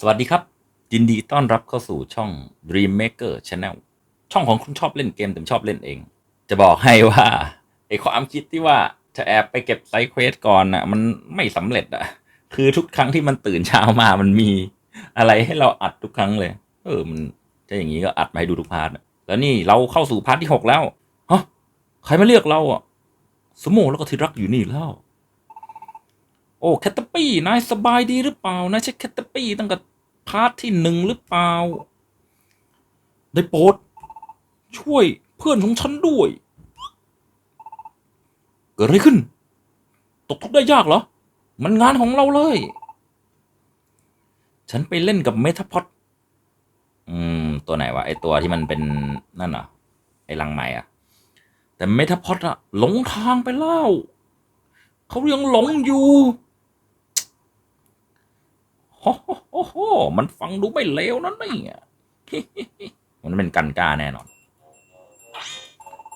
สวัสดีครับ ยินดีต้อนรับเข้าสู่ช่อง Dream Maker Channel ช่องของคุณชอบเล่นเกมแต่ไม่ชอบเล่นเอง จะบอกให้ว่าไอความคิดที่ว่าจะแอบไปเก็บไซเควสก่อนน่ะ มันไม่สำเร็จอะคือทุกครั้งที่มันตื่นเช้ามามันมีอะไรให้เราอัดทุกครั้งเลย เออมันจะอย่างนี้ก็อัดมาให้ดูทุกพาร์ทแล้วนี่เราเข้าสู่พาร์ทที่หกแล้วฮะใครมาเรียกเราอะสมโมแล้วก็ทีรักอยู่นี่แล้ว โอ้แคตตาปี้นายสบายดีหรือเปล่านายใช่แคตตาปี้ตั้งแต่พาร์ทที่หนึ่งหรือเปล่า ได้โปรดช่วยเพื่อนของฉันด้วย เกิดอะไรขึ้น ตกทุกข์ได้ยากเหรอ มันงานของเราเลย ฉันไปเล่นกับเมทาพอดอืม ตัวไหนวะไอตัวที่มันเป็นนั่นเหรอไอลังไหมอะแต่เมทาพอดอะหลงทางไปแล้ว เขายังหลงอยู่ โอ้โห มันฟังดูไม่เลวนะเนี่ยมันเป็นกันกล้าแน่นอน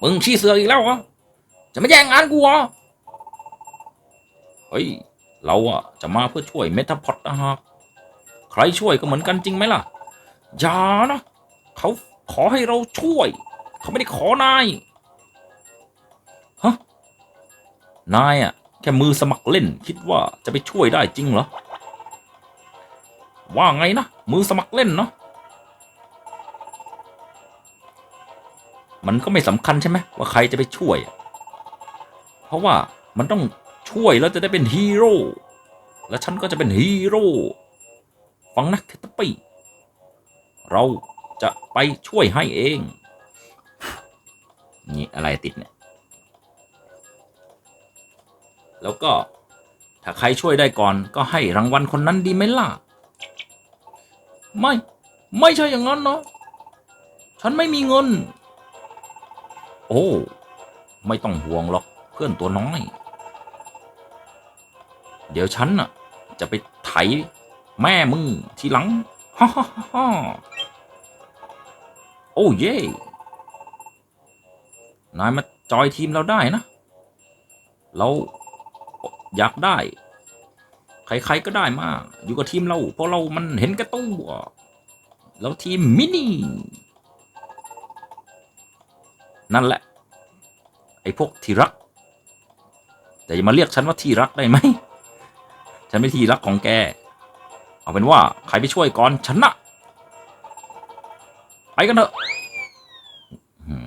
มึงชี้เสืออีกแล้วเหรอ จะม่แย่งงานกูเหรอ เฮ้ย เราอะจะมาเพื่อช่วยเมทาพอดนะฮะใครช่วยก็เหมือนกันจริงไหมล่ะ อย่านะ เขาขอให้เราช่วย เขาไม่ได้ขอนาย ฮะ นายอะแค่มือสมัครเล่นคิดว่าจะไปช่วยได้จริงเหรอ ว่าไงนะ มือสมัครเล่นเนาะมันก็ไม่สำคัญใช่ไหมว่าใครจะไปช่วย เพราะว่ามันต้องช่วยแล้วจะได้เป็นฮีโร่และฉันก็จะเป็นฮีโร่ฟังนะแคทปี้เราจะไปช่วยให้เอง นี่อะไรติดเนี่ย แล้วก็ถ้าใครช่วยได้ก่อนก็ให้รางวัลคนนั้นดีไหมล่ะ ไม่ ไม่ใช่อย่างนั้นเนาะฉันไม่มีเงิน โอ้ ไม่ต้องห่วงหรอกเพื่อนตัวน้อย เดี๋ยวฉันน่ะ จะไปไถแม่มึงทีหลังฮ่าฮ่าฮ่าโอ้เย่นายมาจอยทีมเราได้นะ เราอยากได้ ใครๆก็ได้มาอยู่กับทีมเรา เพราะเรามันเห็นแก่ตัวแล้วทีมมินินั่นแหละ ไอ้พวกที่รัก แต่อย่ามาเรียกฉันว่าที่รักได้ไหม ฉันไม่ที่รักของแก เอาเป็นว่า ใครไปช่วยก่อนฉันะ ไปกันเถอะ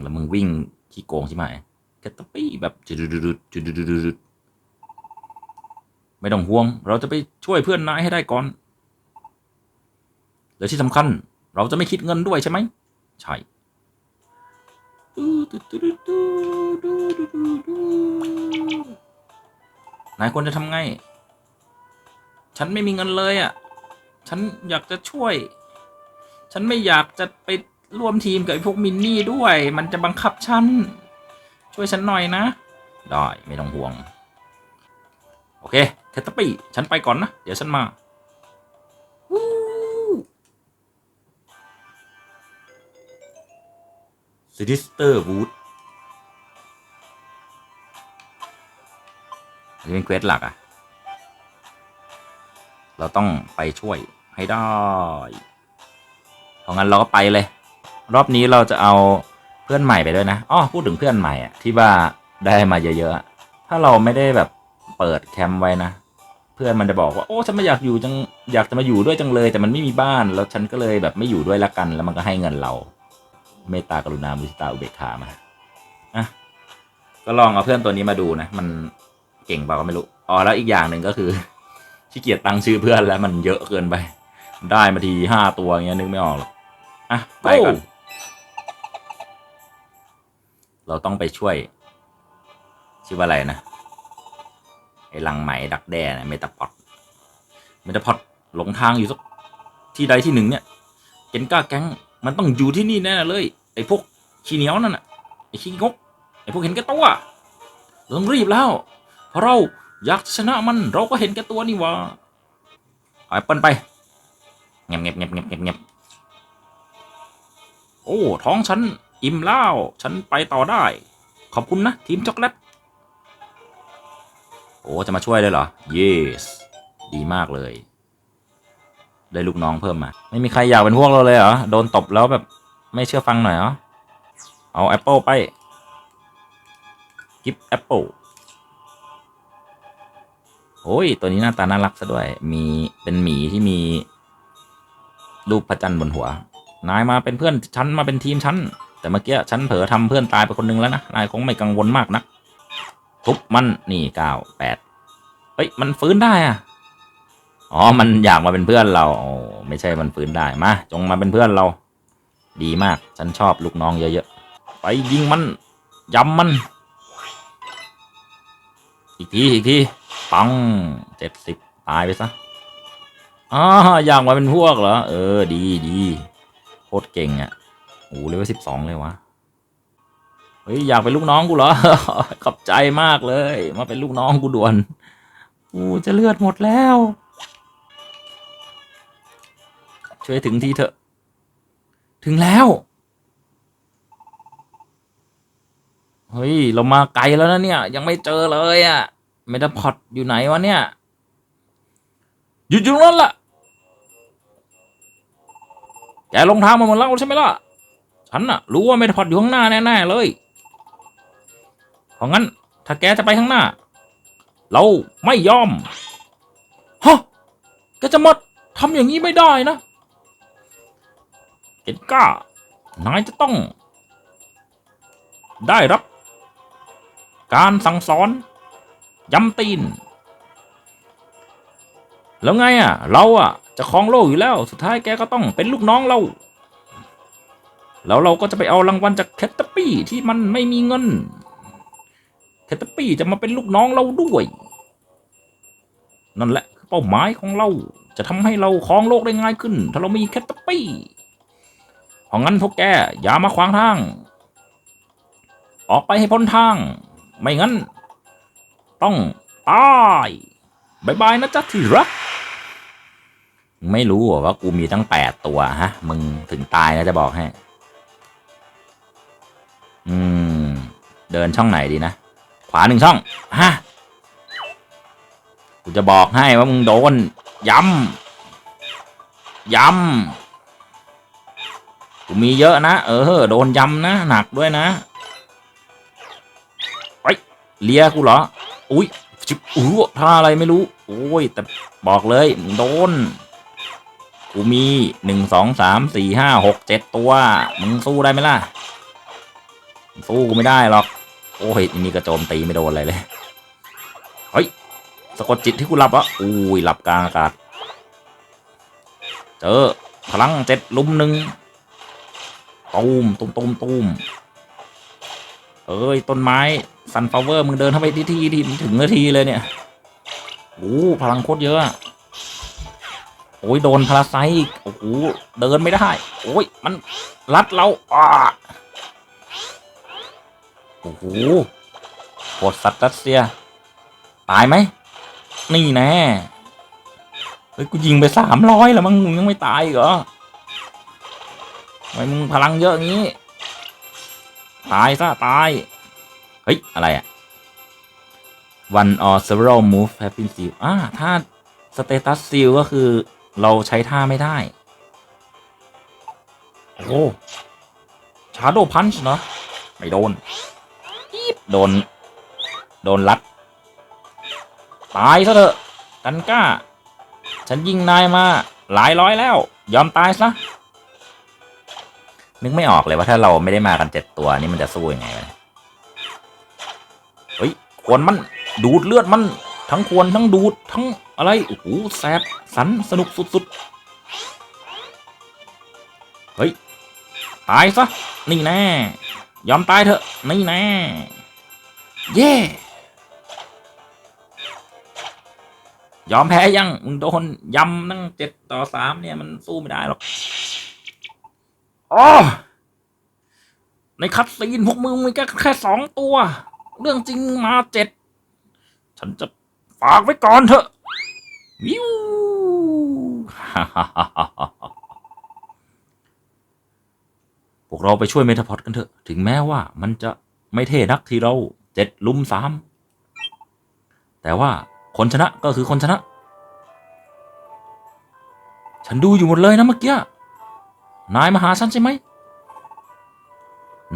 แล้วมึงวิ่ง ขี้โกงใช่ไหมแกตะปี้แบบจุดดุดจุดดุด ไม่ต้องห่วง เราจะไปช่วยเพื่อนนายให้ได้ก่อน และที่สำคัญ เราจะไม่คิดเงินด้วยใช่ไหม ใช่นายควรจะทำไง ฉันไม่มีเงินเลยอะ ฉันอยากจะช่วย ฉันไม่อยากจะไปร่วมทีมกับไอ้พวกมินนี่ด้วย มันจะบังคับฉัน ช่วยฉันหน่อยนะ ได้ ไม่ต้องห่วง โอเค เทตปี้ ฉันไปก่อนนะ เดี๋ยวฉันมาซิดิสเตอร์วูดอันนี้เป็นเควสหลักอะเราต้องไปช่วยให้ได้เพราะงั้นเราก็ไปเลย รอบนี้เราจะเอาเพื่อนใหม่ไปด้วยนะอ้อพูดถึงเพื่อนใหม่อะที่ว่าได้มาเยอะๆอะถ้าเราไม่ได้แบบเปิดแคมป์ไว้นะ เพื่อนมันจะบอกว่าโอ้ฉันไม่อยากอยู่จังอยากจะมาอยู่ด้วยจังเลย แต่มันไม่มีบ้านแล้วฉันก็เลยแบบไม่อยู่ด้วยละกัน แล้วมันก็ให้เงินเรา เมตตากรุณามุทิตาอุเบกขามาอะก็ลองเอาเพื่อนตัวนี้มาดูนะ มันเก่งเปล่าก็ไม่รู้อ๋อแล้วอีกอย่างหนึ่งก็คือขี้เกียจตั้งชื่อเพื่อนแล้วมันเยอะเกินไป ได้มาทีห้าตัวเงี้ยนึกไม่ออกหรอกอะไปก่อนเราต้องไปช่วย ชื่อว่าอะไรนะ ไอ้ลังไหมดักแด้นะเมตาพอดเมตาพอดหลงทางอยู่สักที่ใดที่หนึ่งเนี่ยเกนก้าแก๊งมันต้องอยู่ที่นี่แน่เลยไอ้พวกขี้เหนียวนั่นน่ะไอ้ขี้งกไอ้พวกเห็นแก่ตัวเราต้องรีบแล้วเพราะเราอยากชนะมันเราก็เห็นแก่ตัวนี่วะเอาแอปเปิลไปเงียบเงียบเงียบเงียบเงียบเงียบโอ้ท้องฉันอิ่มแล้วฉันไปต่อได้ ขอบคุณนะทีมช็อกโกแลต โอ้จะมาช่วยเลยเหรอ yes ดีมากเลย ได้ลูกน้องเพิ่มมา ไม่มีใครอยากเป็นพวกเราเลยเหรอ โดนตบแล้วแบบไม่เชื่อฟังหน่อยเหรอ เอาแอปเปิลไปกิฟแอปเปิลโอ้ย ตัวนี้หน้าตาน่ารักซะด้วย มีเป็นหมีที่มี รูปพระจันทร์บนหัว นายมาเป็นเพื่อนฉันมาเป็นทีมฉัน แต่เมื่อกี้ฉันเผลอทำเพื่อนตายไปคนนึงแล้วนะ นายคงไม่กังวลมากนัก ทุบมันนี่เก้าแปดเฮ้ย มันฟื้นได้อะอ๋อ มันอยากมาเป็นเพื่อนเราโอ้ไม่ใช่มันฟื้นได้มาจงมาเป็นเพื่อนเรา ดีมาก ฉันชอบลูกน้องเยอะๆ ไปยิงมันยำมัน อีกที อีกที ปังเจ็ดสิบตายไปซะอ๋ออยากมาเป็นพวกเหรอ เออ ดีดีโคตรเก่งอะ่ะโอ้เลเวลสิบสองเลยวะ เฮ้ยอยากเป็นลูกน้องกูเหรอ ขอบใจมากเลย มาเป็นลูกน้องกูด่วนกูจะเลือดหมดแล้ว ช่วยถึงทีเถอะ ถึงแล้ว เฮ้ย เรามาไกลแล้วนะเนี่ย ยังไม่เจอเลยอะ่ะเมตาพอดอยู่ไหนวะเนี่ย อยู่ตรงนั้นล่ะแกลงทางมาหมดแล้วใช่ไหมล่ะ ฉันน่ะ รู้ว่าเมตาพอดอยู่ข้างหน้าแน่ๆเลย ราะงั้น ถ้าแกจะไปข้างหน้า เราไม่ยอม ฮะ แกจะมาทำอย่างนี้ไม่ได้นะ เอ็ดก้า นายจะต้อง ได้รับ การสั่งสอนย้ำตีน แล้วไงอะ เราอะ จะครองโลกอยู่แล้ว สุดท้ายแกก็ต้องเป็นลูกน้องเรา แล้วเราก็จะไปเอารางวัลจากแคทเตอร์ปี้ที่มันไม่มีเงิน เตอร์ปี้จะมาเป็นลูกน้องเราด้วย นั่นแหละคือเป้าหมายของเราจะทำให้เราครองโลกได้ง่ายขึ้น ถ้าเรามีแคทเตอร์ปี้เพราะงั้นพวกแกอย่ามาขวางทาง ออกไปให้พ้นทาง ไม่งั้น ต้องตายบายบายนะจ๊ะที่รักไม่รู้ว่ากูมีตั้งแปดตัวฮะ มึงถึงตายนะจะบอกให้ อืม เดินช่องไหนดีนะ ขวาหนึ่งช่องฮะกูจะบอกให้ว่ามึงโดนย้ำย้ำกูมีเยอะนะ เออ โดนย้ำนะ หนักด้วยนะไปเลียกูเหรอ อุ้ยชิบอู้ท่าอะไรไม่รู้ โอ้ย แต่บอกเลยมึงโดน กูมีหนึ่งสองสามสี่ห้าหกเจ็ดตัว มึงสู้ได้ไหมล่ะ สู้กูไม่ได้หรอก โอ้ยนี่กระโจมตีไม่โดนอะไรเลยเฮ้ยสะกดจิตที่กูหลับอะอุ้ยหลับกลางอากาศ เจอพลังเจ็ดลุมหนึ่งตูมตูมตูมตูมเอ้ยต้นไม้ซันฟลาเวอร์มึงเดินเข้าไปที่ที่ที่ถึงนาทีเลยเนี่ยโอ้พลังโคตรเยอะโอ้ยโดนพาราไซต์โอ้โหเดินไม่ได้ โอ้ยมันรัดเราอ่า โอ้โหโคตรสัตว์รัสเซีย ตายไหม นี่แน่เฮ้ยกูยิงไปสามร้อยแล้วมึงมึงยังไม่ตายเหรอทำไมมึงพลังเยอะงี้ ตายซะตาย เฮ้ย อะไรอะ one or several move have been sealed อ่าถ้า status seal ก็คือเราใช้ท่าไม่ได้ โอ้โห shadow punch เนาะไม่โดน โดน โดนรัด ตายซะเถอะกันก้า ฉันยิงนายมาหลายร้อยแล้ว ยอมตายซะ นึกไม่ออกเลยว่าถ้าเราไม่ได้มากันเจ็ดตัวนี่มันจะสู้ยังไงเฮ้ยควรมันดูดเลือดมันทั้งควรทั้งดูดทั้งอะไร โอ้โหแสบสันสนุกสุดๆ เฮ้ย ตายซะ นี่แน่ ยอมตายเถอะ นี่แน่ เย่ยอมแพ้ยัง มึงโดนยำตั้งเจ็ดต่อสามเนี่ย มันสู้ไม่ได้หรอกอ๋อในคัดซีนพวกมึงมีแค่แค่สองตัว เรื่องจริงมาเจ็ด ฉันจะฝากไว้ก่อนเถอะวิวพวกเราไปช่วยเมทาพอดกันเถอะ ถึงแม้ว่ามันจะไม่เท่นักที่เรา เจ็ดลุมสามแต่ว่าคนชนะก็คือคนชนะ ฉันดูอยู่หมดเลยนะเมื่อกี้ นายมาหาฉันใช่ไหม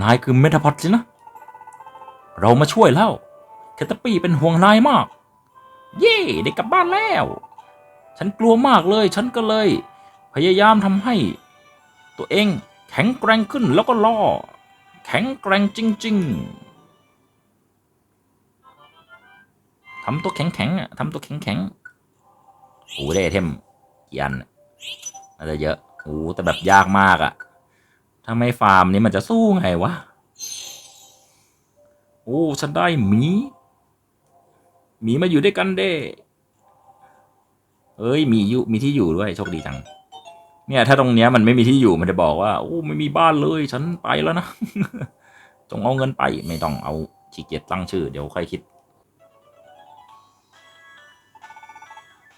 นายคือเมทาพอดสินะ เรามาช่วยแล้ว แคตปี้เป็นห่วงนายมาก เย่ได้กลับบ้านแล้ว ฉันกลัวมากเลย ฉันก็เลย พยายามทำให้ ตัวเองแข็งแกร่งขึ้นแล้วก็ล่อ แข็งแกร่งจริง ๆ ทำตัวแข็งๆอะทำตัวแข็งๆโอ้ได้ไอเทมกี่อันอะน่าจะเยอะโอ้แต่แบบยากมากอะถ้าไม่ฟาร์มนี้มันจะสู้ไงวะโอ้ฉันได้หมีหมีมาอยู่ด้วยกันเด้เอ้ยมีอยู่มีที่อยู่ด้วยโชคดีจัง เนี่ย ถ้าตรงเนี้ยมันไม่มีที่อยู่มันจะบอกว่า โอ้ไม่มีบ้านเลย ฉันไปแล้วนะจงเอาเงินไปไม่ต้องเอาขี้เกียจตั้งชื่อ เดี๋ยวค่อยคิด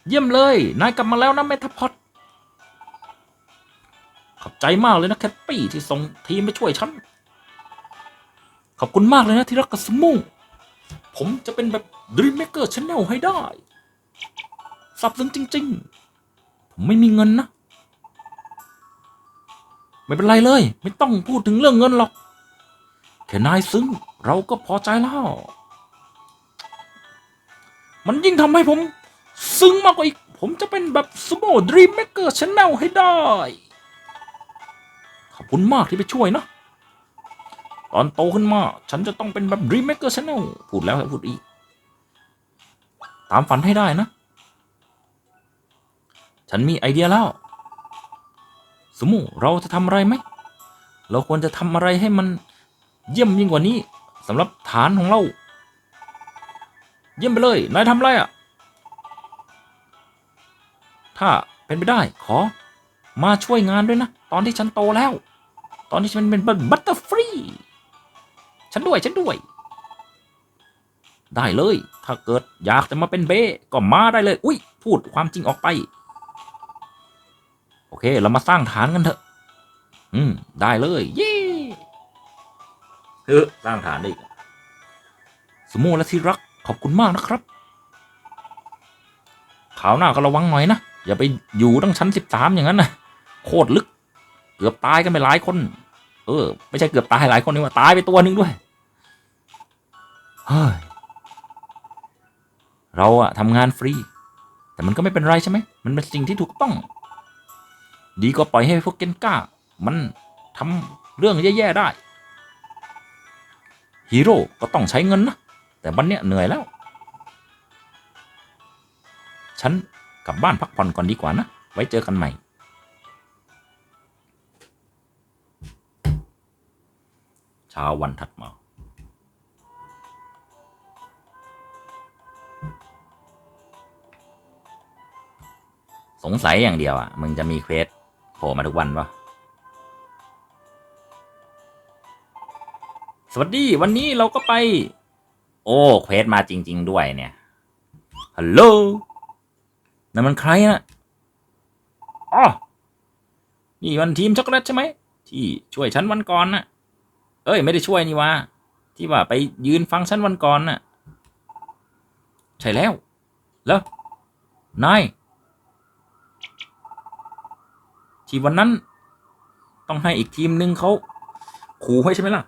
เยี่ยมเลย นายกลับมาแล้วนะเมทาพอดขอบใจมากเลยนะแคทปี้ที่ส่งทีมไปช่วยฉัน ขอบคุณมากเลยนะที่รักกับสมูผมจะเป็นแบบ Dream Maker Channel ให้ได้ สับซึ้งจริง ๆ ผมไม่มีเงินนะ ไม่เป็นไรเลย ไม่ต้องพูดถึงเรื่องเงินหรอก แค่นายซึ้งเราก็พอใจแล้ว มันยิ่งทำให้ผม ซึ้งมากกว่าอีก ผมจะเป็นแบบสโม Dream Maker Channel ให้ได้ ขอบคุณมากที่ไปช่วยนะ ตอนโตขึ้นมา ฉันจะต้องเป็นแบบ Dream Maker Channel พูดแล้วพูดอีก ตามฝันให้ได้นะ ฉันมีไอเดียแล้ว สมมุเราจะทำอะไรไหม เราควรจะทำอะไรให้มันเยี่ยมยิ่งกว่านี้สำหรับฐานของเรา เยี่ยมไปเลย นายทำอะไรอะ่ะ ถ้าเป็นไปได้ขอ มาช่วยงานด้วยนะ ตอนที่ฉันโตแล้ว ตอนที่ฉันเป็นบัตเตอร์ฟรีฉันด้วยฉันด้วย ได้เลย ถ้าเกิดอยากจะมาเป็นเบ้ก็มาได้เลย อุ้ยพูดความจริงออกไป โอเค เรามาสร้างฐานกันเถอะ อืม ได้เลย เย้เออสร้างฐานได้อีกสมโมและที่รักขอบคุณมากนะครับข่าวหน้าก็ระวังหน่อยนะ อย่าไปอยู่ตั้งชั้นสิบสามอย่างนั้นนะโคตรลึก เกือบตายกันไปหลายคน เออ ไม่ใช่เกือบตายหลายคนนี่ว่าตายไปตัวหนึ่งด้วยเฮ้ยเราอะทำงานฟรี แต่มันก็ไม่เป็นไรใช่ไหมมันเป็นสิ่งที่ถูกต้อง ดีก็ปล่อยให้พวกเกนก้า มันทำเรื่องแย่ๆได้ฮีโร่ก็ต้องใช้เงินนะ แต่วันเนี้ยเหนื่อยแล้ว ฉัน กลับบ้านพักผ่อนก่อนดีกว่านะ ไว้เจอกันใหม่ เช้าวันถัดมาสงสัยอย่างเดียวอะ มึงจะมีเควสโผล่มาทุกวันปะสวัสดีวันนี้เราก็ไป โอ้ เควสมาจริง ๆ ด้วยเนี่ย ฮัลโหล นั่นมันใครนะอ๋อนี่มันทีมช็อกโกแลตใช่ไหม ที่ช่วยฉันวันก่อนน่ะ เอ้ย ไม่ได้ช่วยนี่วะที่ว่าไปยืนฟังฉันวันก่อนน่ะ ใช่แล้ว แล้วนายที่วันนั้น ต้องให้อีกทีมหนึ่งเขาขู่ให้ใช่ไหมล่ะ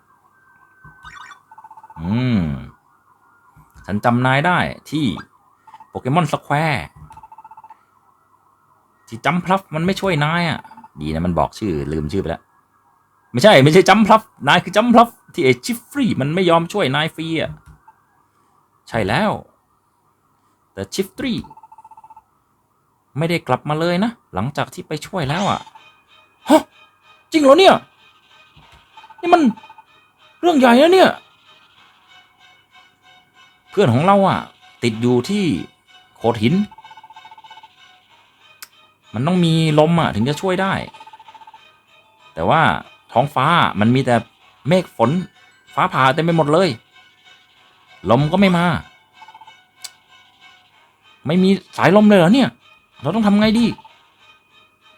อืม ฉันจำนายได้ที่โปเกมอนสแควร์ ที่จัมพลัฟมันไม่ช่วยนายอะ ดีนะมันบอกชื่อลืมชื่อไปแล้ว ไม่ใช่ไม่ใช่จัมพลัฟนายคือจัมพลัฟที่ไอชิฟฟรีมันไม่ยอมช่วยนายฟรีอะ ใช่แล้ว แต่ชิฟฟรีไม่ได้กลับมาเลยนะ หลังจากที่ไปช่วยแล้วอะฮะจริงเหรอเนี่ย นี่มันเรื่องใหญ่นะเนี่ย เพื่อนของเราอะ ติดอยู่ที่โขดหิน มันต้องมีลมอะถึงจะช่วยได้ แต่ว่าท้องฟ้ามันมีแต่เมฆฝนฟ้าผ่าเต็มไปหมดเลย ลมก็ไม่มา ไม่มีสายลมเลยเหรอเนี่ย เราต้องทำไงดี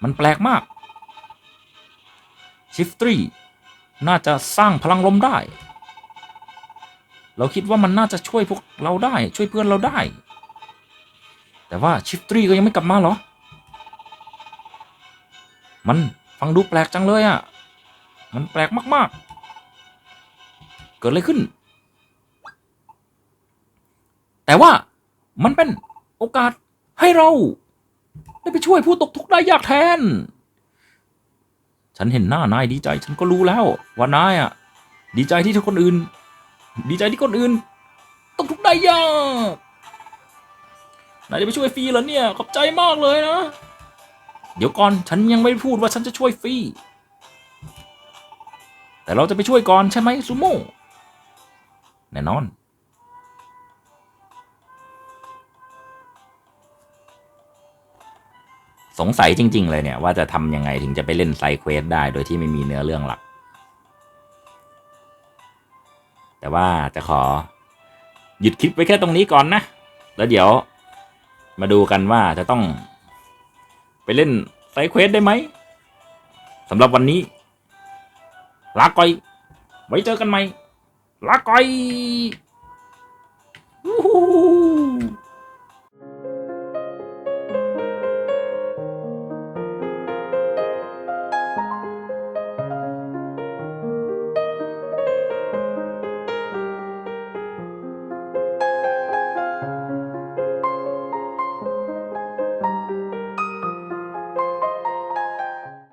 มันแปลกมากชิฟตรีน่าจะสร้างพลังลมได้ เราคิดว่ามันน่าจะช่วยพวกเราได้ ช่วยเพื่อนเราได้ แต่ว่าชิฟตรีก็ยังไม่กลับมาเหรอ มันฟังดูแปลกจังเลยอะ่ะ มันแปลกมาก ๆ เกิดอะไรขึ้น แต่ว่ามันเป็นโอกาสให้เรา ได้ไปช่วยผู้ตกทุกข์ได้ยากแทน ฉันเห็นหน้านายดีใจ ฉันก็รู้แล้วว่านายอะ ดีใจที่ทุกคนอื่น ดีใจที่คนอื่นตกทุกข์ได้ยากนายจะไปช่วยฟรีเหรอเนี่ย ขอบใจมากเลยนะ เดี๋ยวก่อนฉันยังไม่พูดว่าฉันจะช่วยฟรีแต่เราจะไปช่วยก่อนใช่ไหมซูโม่แน่นอน สงสัยจริง ๆ เลยเนี่ย ว่าจะทำยังไงถึงจะไปเล่นไซเควสได้โดยที่ไม่มีเนื้อเรื่องหลัก แต่ว่าจะขอหยุดคลิปไว้แค่ตรงนี้ก่อนนะ แล้วเดี๋ยวมาดูกันว่าจะต้อง ไปเล่นไซเควสได้ไหมสำหรับวันนี้ ลาก่อย ไว้เจอกันใหม่ ลาก่อย Woohoo!